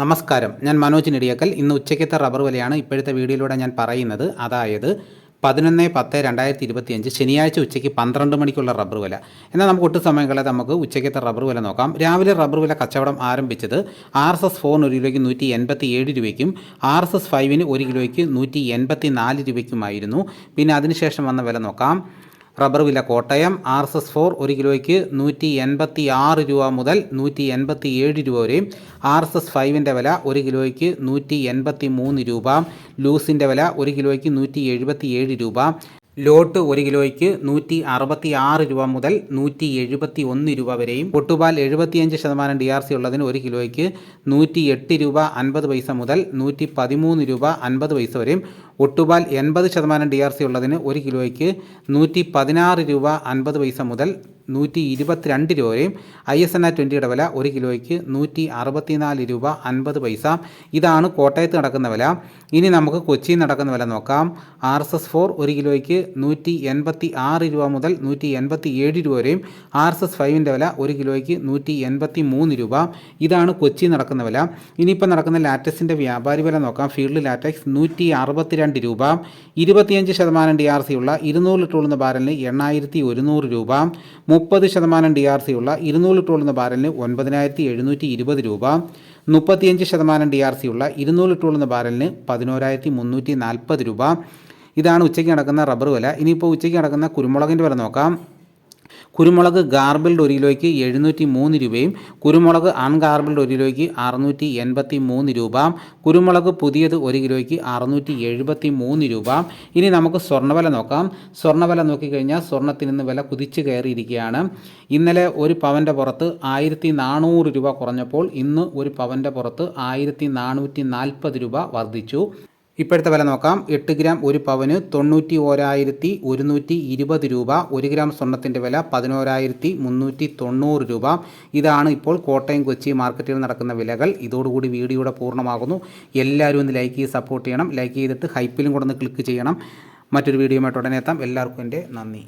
നമസ്കാരം. ഞാൻ മനോജ് നെടിയക്കൽ. ഇന്ന് ഉച്ചയ്ക്കത്തെ റബ്ബർ വിലയാണ് ഇപ്പോഴത്തെ വീഡിയോയിലൂടെ ഞാൻ പറയുന്നത്. അതായത് പതിനൊന്ന് പത്ത് രണ്ടായിരത്തി ഇരുപത്തിയഞ്ച് ശനിയാഴ്ച ഉച്ചയ്ക്ക് പന്ത്രണ്ട് മണിക്കുള്ള റബ്ബർ വില. എന്നാൽ നമുക്ക് ഒട്ടും സമയങ്ങളെ നമുക്ക് ഉച്ചയ്ക്കത്തെ റബ്ബർ വില നോക്കാം. രാവിലെ റബ്ബർ വില കച്ചവടം ആരംഭിച്ചത് ആർ എസ് എസ് ഫോറിന് ഒരു കിലോയ്ക്ക് നൂറ്റി എൺപത്തി ഏഴ് രൂപയ്ക്കും ആർ എസ് എസ് ഫൈവിന് ഒരു കിലോയ്ക്ക് നൂറ്റി എൺപത്തി നാല് രൂപയ്ക്കുമായിരുന്നു. പിന്നെ അതിനുശേഷം വന്ന വില നോക്കാം. റബ്ബർ വില Kottayam R S S four ഒരു കിലോയ്ക്ക് നൂറ്റി എൺപത്തി ആറ് രൂപ മുതൽ നൂറ്റി എൺപത്തി ഏഴ് രൂപ വരെയും ആർ എസ് എസ് ഫൈവിന്റെ വില ഒരു കിലോയ്ക്ക് നൂറ്റി എൺപത്തി മൂന്ന് രൂപ ലൂസിന്റെ വില ഒരു കിലോയ്ക്ക് നൂറ്റി എഴുപത്തി ഏഴ് രൂപ ലോട്ട് ഒരു കിലോയ്ക്ക് നൂറ്റി അറുപത്തി ആറ് രൂപ മുതൽ നൂറ്റി എഴുപത്തി ഒന്ന് രൂപ വരെയും പൊട്ടുപാൽ എഴുപത്തിയഞ്ച് ശതമാനം ഡി ആർ സി ഉള്ളതിന് ഒരു കിലോയ്ക്ക് നൂറ്റി എട്ട് രൂപ അൻപത് പൈസ മുതൽ നൂറ്റി പതിമൂന്ന് രൂപ അൻപത് പൈസ വരെയും ഒട്ടുപാൽ എൺപത് ശതമാനം ഡി ആർ സി ഉള്ളതിന് ഒരു കിലോയ്ക്ക് നൂറ്റി പതിനാറ് രൂപ അൻപത് പൈസ മുതൽ നൂറ്റി ഇരുപത്തിരണ്ട് രൂപ വരെയും ഐ എസ് എൻ ആർ ട്വന്റിയുടെ വില ഒരു കിലോയ്ക്ക് നൂറ്റി അറുപത്തിനാല് രൂപ അൻപത് പൈസ. ഇതാണ് കോട്ടയത്ത് നടക്കുന്ന വില. ഇനി നമുക്ക് കൊച്ചിയിൽ നടക്കുന്ന വില നോക്കാം. ആർ എസ് എസ് ഫോർ ഒരു കിലോയ്ക്ക് നൂറ്റി എൺപത്തി ആറ് രൂപ മുതൽ നൂറ്റി എൺപത്തി ഏഴ് രൂപ വരെയും ആർ എസ് എസ് ഫൈവിന്റെ വില ഒരു കിലോയ്ക്ക് നൂറ്റി എൺപത്തി മൂന്ന് രൂപ. ഇതാണ് കൊച്ചി നടക്കുന്ന വില. ഇനിയിപ്പോൾ നടക്കുന്ന ലാറ്റക്സിന്റെ വ്യാപാരി വില നോക്കാം. ഫീൽഡ് ലാറ്റക്സ് നൂറ്റി അറുപത്തിരണ്ട് രൂപ. ഇരുപത്തിയഞ്ച് ശതമാനം ഡി ആർ സി ഉള്ള ഇരുന്നൂറ് ലിറ്റർ ഉള്ള ബാരലിന് എണ്ണായിരത്തി ഒരുന്നൂറ് രൂപ. മുപ്പത് ശതമാനം ഡി ആർ സി ഉള്ള ഇരുന്നൂറ് ലിറ്റർ ഉള്ളുന്ന ബാരലിന് ഒൻപതിനായിരത്തി എഴുന്നൂറ്റി ഇരുപത് രൂപ മുപ്പത്തിയഞ്ച് ശതമാനം ഡി ആർ സി ഉള്ള ഇരുന്നൂറ് ലിറ്റർ ഉള്ളുന്ന ബാരലിന് പതിനോരായിരത്തി മുന്നൂറ്റി നാൽപ്പത് രൂപ. ഇതാണ് ഉച്ചയ്ക്ക് നടക്കുന്ന റബ്ബർ വില. ഇനിയിപ്പോൾ ഉച്ചയ്ക്ക് നടക്കുന്ന കുരുമുളകിന്റെ വില നോക്കാം. കുരുമുളക് ഗാർബിൾഡ് ഒരു കിലോയ്ക്ക് എഴുന്നൂറ്റി മൂന്ന് രൂപയും കുരുമുളക് അൺഗാർബിൾഡ് ഒരു കിലോയ്ക്ക് അറുന്നൂറ്റി എൺപത്തി മൂന്ന് രൂപ കുരുമുളക് പുതിയത് ഒരു കിലോയ്ക്ക് അറുന്നൂറ്റി എഴുപത്തി മൂന്ന് രൂപ ഇനി നമുക്ക് സ്വർണവില നോക്കാം. സ്വർണവില നോക്കിക്കഴിഞ്ഞാൽ സ്വർണത്തിന് ഇന്ന് വില കുതിച്ചു കയറിയിരിക്കുകയാണ്. ഇന്നലെ ഒരു പവന്റെ പുറത്ത് ആയിരത്തി നാനൂറ് രൂപ കുറഞ്ഞപ്പോൾ ഇന്ന് ഒരു പവന്റെ പുറത്ത് ആയിരത്തി നാനൂറ്റി നാൽപ്പത് രൂപ വർദ്ധിച്ചു. ഇപ്പോഴത്തെ വില നോക്കാം. എട്ട് ഗ്രാം ഒരു പവന് തൊണ്ണൂറ്റി ഓരായിരത്തി ഒരുന്നൂറ്റി ഇരുപത് രൂപ. ഒരു ഗ്രാം സ്വർണത്തിന്റെ വില പതിനോരായിരത്തി മുന്നൂറ്റി തൊണ്ണൂറ് രൂപ. ഇതാണ് ഇപ്പോൾ കോട്ടയം കൊച്ചി മാർക്കറ്റിൽ നടക്കുന്ന വിലകൾ. ഇതോടുകൂടി വീഡിയോയുടെ പൂർണമാകുന്നു. എല്ലാവരും ഒന്ന് ലൈക്ക് ചെയ്ത് സപ്പോർട്ട് ചെയ്യണം. ലൈക്ക് ചെയ്തിട്ട് ഹൈപ്പിലും കൂടെ ഒന്ന് ക്ലിക്ക് ചെയ്യണം. മറ്റൊരു വീഡിയോയുമായിട്ട് ഉടനെ എത്താം. എല്ലാവർക്കും എന്റെ നന്ദി.